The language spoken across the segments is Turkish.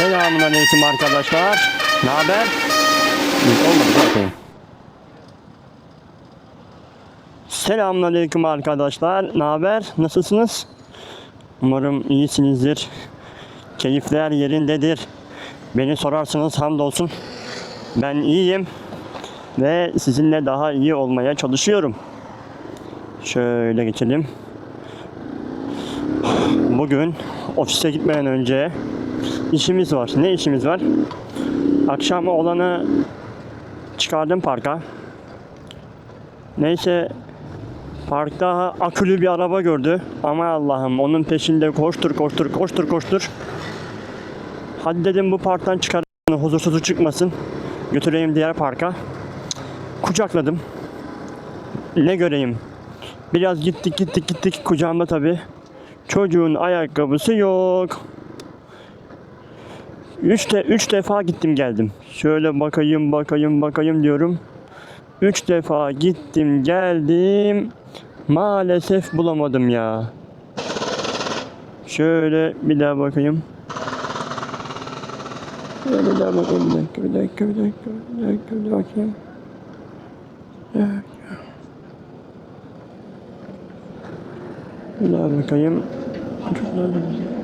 Selamun aleyküm arkadaşlar. Ne haber? Olmadı bakayım. Selamun aleyküm arkadaşlar. Ne haber? Nasılsınız? Umarım iyisinizdir. Keyifler yerindedir. Beni sorarsanız hamdolsun. Ben iyiyim ve sizinle daha iyi olmaya çalışıyorum. Şöyle geçelim. Bugün ofise gitmeden önce işimiz var. Ne işimiz var? Akşam olanı çıkardım parka. Neyse parkta akülü bir araba gördü. Ama Allah'ım onun peşinde koştur koştur koştur koştur. Hadi dedim bu parktan çıkar huzursuzu çıkmasın. Götüreyim diğer parka. Kucakladım. Ne göreyim? Biraz gittik gittik gittik kucağımda tabi. Çocuğun ayakkabısı yok. Üç, de, üç defa gittim geldim. Şöyle bakayım bakayım bakayım diyorum. Üç defa gittim geldim. Maalesef bulamadım ya. Şöyle bir daha bakayım. Şöyle bir daha bakayım. Bir dakika, bir dakika, bir dakika, bir dakika, bir bakayım. Bir dakika. Daha bakayım. Çocuklar da güzel.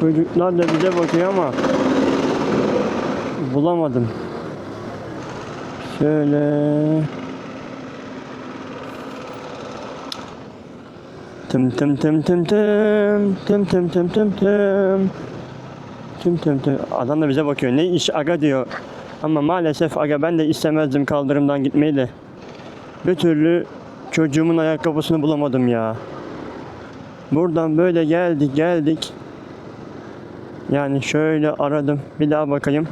Çocuklar da bize bakıyor ama bulamadım. Şöyle Tım tım tım tım tım tım tım tım tım tım tım tım tım Adam da bize bakıyor. Ne iş aga diyor. Ama maalesef aga ben de istemezdim kaldırımdan gitmeyi de. Bir türlü çocuğumun ayakkabısını bulamadım ya. Buradan böyle geldik geldik. Yani şöyle aradım. Bir daha bakayım.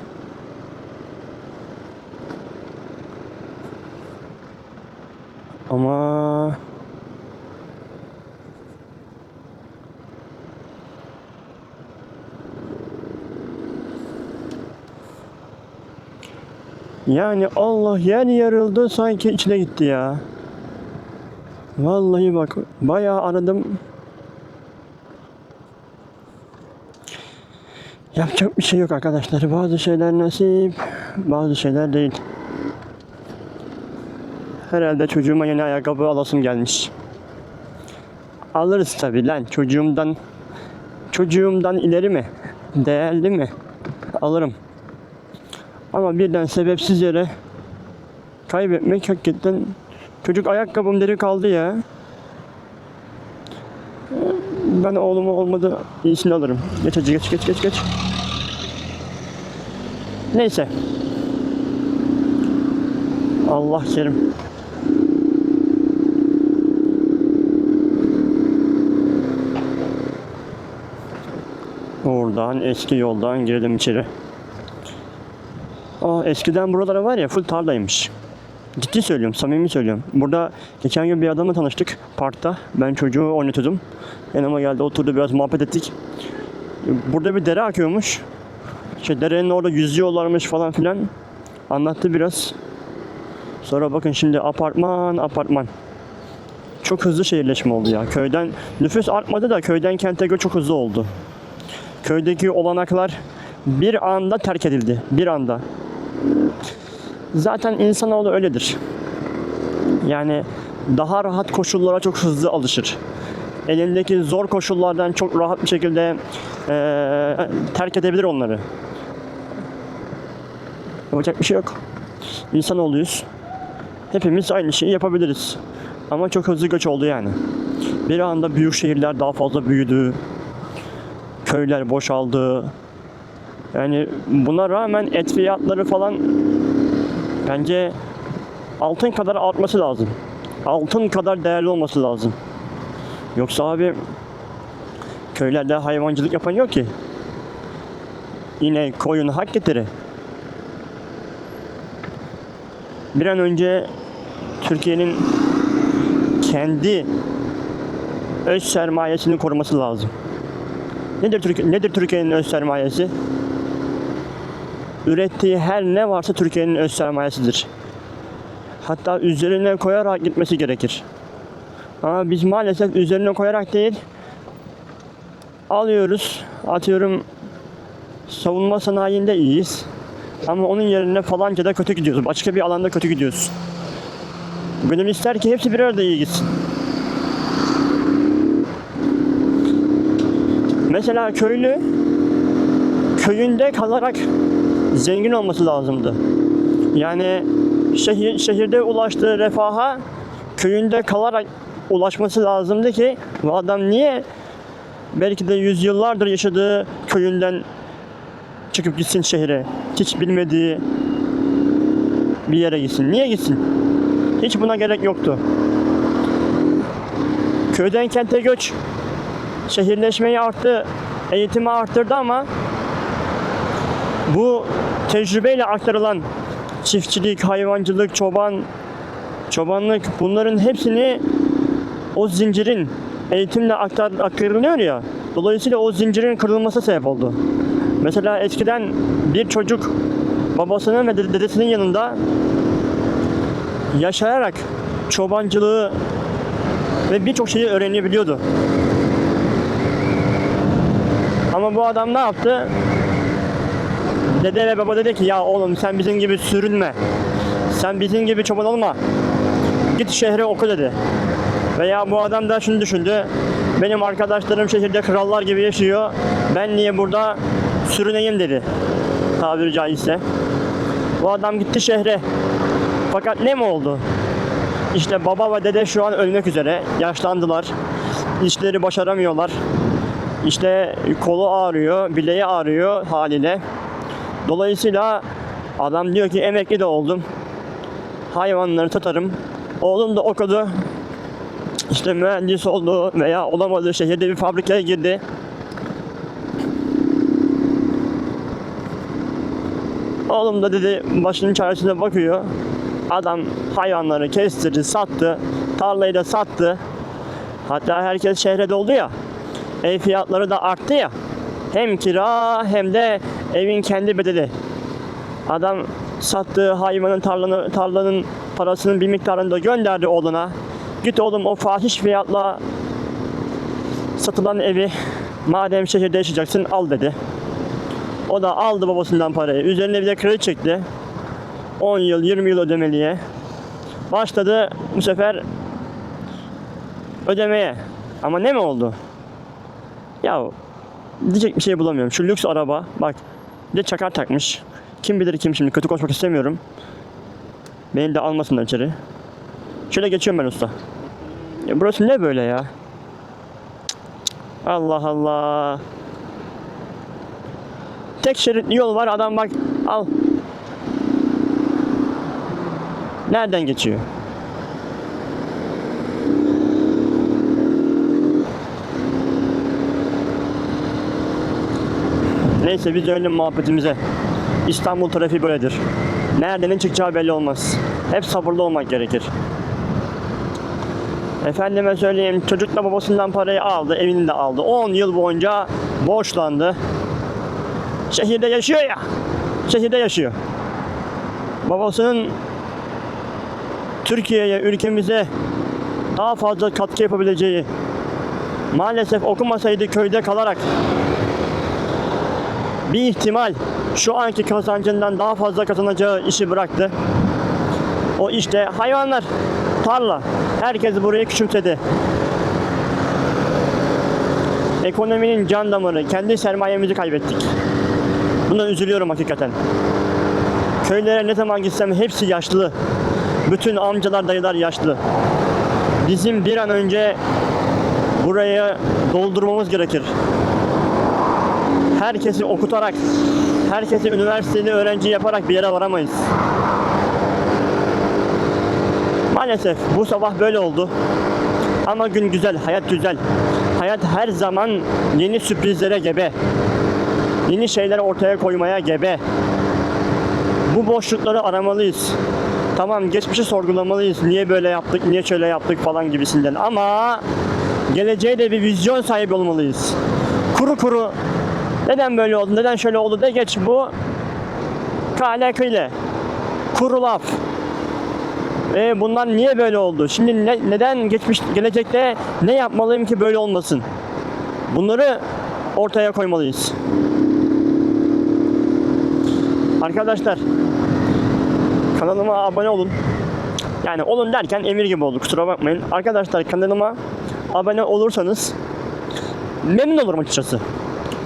Ama Yani Allah yer yarıldı sanki içine gitti ya. Vallahi bak bayağı aradım. Yapacak bir şey yok arkadaşlar. Bazı şeyler nasip, bazı şeyler değil. Herhalde çocuğuma yeni ayakkabı alasım gelmiş. Alırız tabi lan çocuğumdan. Çocuğumdan ileri mi? Değerli mi? Alırım. Ama birden sebepsiz yere kaybetmek hakikaten çocuk ayakkabım deri kaldı ya. Ben oğlumu olmadı iyisini alırım. Geç hadi geç geç geç geç. Neyse. Allah kerim. Oradan eski yoldan girelim içeri. Aa, eskiden buralara var ya full tarlaymış. Ciddi söylüyorum, samimi söylüyorum. Burada geçen gün bir adamla tanıştık parkta. Ben çocuğu oynatıyordum. Yanıma geldi oturdu biraz muhabbet ettik. Burada bir dere akıyormuş. İşte derenin orada yüzüyorlarmış falan filan. Anlattı biraz. Sonra bakın şimdi apartman apartman. Çok hızlı şehirleşme oldu ya. Köyden nüfus artmadı da köyden kente göç çok hızlı oldu. Köydeki olanaklar bir anda terk edildi. Bir anda. Zaten insanoğlu öyledir. Yani daha rahat koşullara çok hızlı alışır. Elindeki zor koşullardan çok rahat bir şekilde eee, terk edebilir onları. Yapacak bir şey yok. İnsanoğluyuz. Hepimiz aynı şeyi yapabiliriz. Ama çok hızlı göç oldu yani. Bir anda büyük şehirler daha fazla büyüdü. Köyler boşaldı. Yani buna rağmen et fiyatları falan bence altın kadar artması lazım. Altın kadar değerli olması lazım. Yoksa abi köylerde hayvancılık yapan yok ki. İnek, koyun hak getiri. Bir an önce Türkiye'nin kendi öz sermayesini koruması lazım. Nedir Türkiye nedir Türkiye'nin öz sermayesi? Ürettiği her ne varsa Türkiye'nin öz sermayesidir. Hatta üzerine koyarak gitmesi gerekir. Ama biz maalesef üzerine koyarak değil alıyoruz. Atıyorum savunma sanayinde iyiyiz. Ama onun yerine falanca da kötü gidiyoruz. Başka bir alanda kötü gidiyoruz. Gönül ister ki hepsi bir arada iyi gitsin. Mesela köylü köyünde kalarak zengin olması lazımdı. Yani şehir, şehirde ulaştığı refaha köyünde kalarak ulaşması lazımdı ki bu adam niye belki de yüzyıllardır yaşadığı köyünden çıkıp gitsin şehre. Hiç bilmediği bir yere gitsin. Niye gitsin? Hiç buna gerek yoktu. Köyden kente göç şehirleşmeyi arttı, eğitimi arttırdı ama bu tecrübeyle aktarılan çiftçilik, hayvancılık, çoban, çobanlık bunların hepsini o zincirin eğitimle aktar, aktarılıyor ya. Dolayısıyla o zincirin kırılması sebep oldu. Mesela eskiden bir çocuk babasının ve dede- dedesinin yanında yaşayarak çobancılığı ve birçok şeyi öğrenebiliyordu. Ama bu adam ne yaptı? Dede ve baba dedi ki ya oğlum sen bizim gibi sürünme. Sen bizim gibi çoban olma. Git şehre oku dedi. Veya bu adam da şunu düşündü. Benim arkadaşlarım şehirde krallar gibi yaşıyor. Ben niye burada sürüneyim dedi. Tabiri caizse. Bu adam gitti şehre. Fakat ne mi oldu? İşte baba ve dede şu an ölmek üzere. Yaşlandılar. İşleri başaramıyorlar. İşte kolu ağrıyor, bileği ağrıyor haliyle. Dolayısıyla adam diyor ki emekli de oldum. Hayvanları tutarım. Oğlum da okudu. İşte mühendis oldu veya olamadı. Şehirde bir fabrikaya girdi. Oğlum da dedi başının çaresine bakıyor. Adam hayvanları kestirdi, sattı. Tarlayı da sattı. Hatta herkes şehre doldu ya. Ev fiyatları da arttı ya. Hem kira hem de evin kendi bedeli. Adam sattığı hayvanın tarlanı, tarlanın parasının bir miktarını da gönderdi oğluna. Git oğlum o fahiş fiyatla satılan evi madem şehirde yaşayacaksın al dedi. O da aldı babasından parayı. Üzerine bir de kredi çekti. 10 yıl 20 yıl ödemeliye. Başladı bu sefer ödemeye. Ama ne mi oldu? Ya diyecek bir şey bulamıyorum. Şu lüks araba bak bir de çakar takmış. Kim bilir kim şimdi kötü konuşmak istemiyorum. Beni de almasınlar içeri. Şöyle geçiyorum ben usta. Ya burası ne böyle ya? Allah Allah. Tek şeritli yol var adam bak al. Nereden geçiyor? Neyse biz dönelim muhabbetimize. İstanbul trafiği böyledir. Nerede ne çıkacağı belli olmaz. Hep sabırlı olmak gerekir. Efendime söyleyeyim çocuk da babasından parayı aldı, evini de aldı. 10 yıl boyunca borçlandı. Şehirde yaşıyor ya. Şehirde yaşıyor. Babasının Türkiye'ye, ülkemize daha fazla katkı yapabileceği maalesef okumasaydı köyde kalarak bir ihtimal şu anki kazancından daha fazla kazanacağı işi bıraktı. O işte hayvanlar, tarla. Herkes burayı küçümsedi. Ekonominin can damarı, kendi sermayemizi kaybettik. Buna üzülüyorum hakikaten. Köylere ne zaman gitsem hepsi yaşlı. Bütün amcalar, dayılar yaşlı. Bizim bir an önce burayı doldurmamız gerekir herkesi okutarak, herkesi üniversiteli öğrenci yaparak bir yere varamayız. Maalesef bu sabah böyle oldu. Ama gün güzel, hayat güzel. Hayat her zaman yeni sürprizlere gebe. Yeni şeyler ortaya koymaya gebe. Bu boşlukları aramalıyız. Tamam geçmişi sorgulamalıyız. Niye böyle yaptık, niye şöyle yaptık falan gibisinden. Ama geleceğe de bir vizyon sahibi olmalıyız. Kuru kuru neden böyle oldu, neden şöyle oldu de geç bu kale kıyle. Kuru laf. E, bunlar niye böyle oldu? Şimdi ne- neden geçmiş gelecekte ne yapmalıyım ki böyle olmasın? Bunları ortaya koymalıyız. Arkadaşlar kanalıma abone olun. Yani olun derken emir gibi oldu kusura bakmayın. Arkadaşlar kanalıma abone olursanız memnun olurum açıkçası.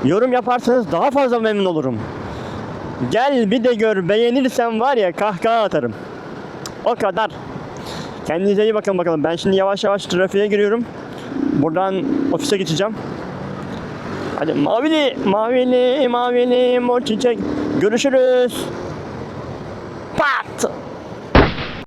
Yorum yaparsanız daha fazla memnun olurum. Gel bir de gör beğenirsen var ya kahkaha atarım. O kadar. Kendinize iyi bakın bakalım. Ben şimdi yavaş yavaş trafiğe giriyorum. Buradan ofise geçeceğim. Hadi mavili, mavili, mavili, mor çiçek. Görüşürüz. Pat.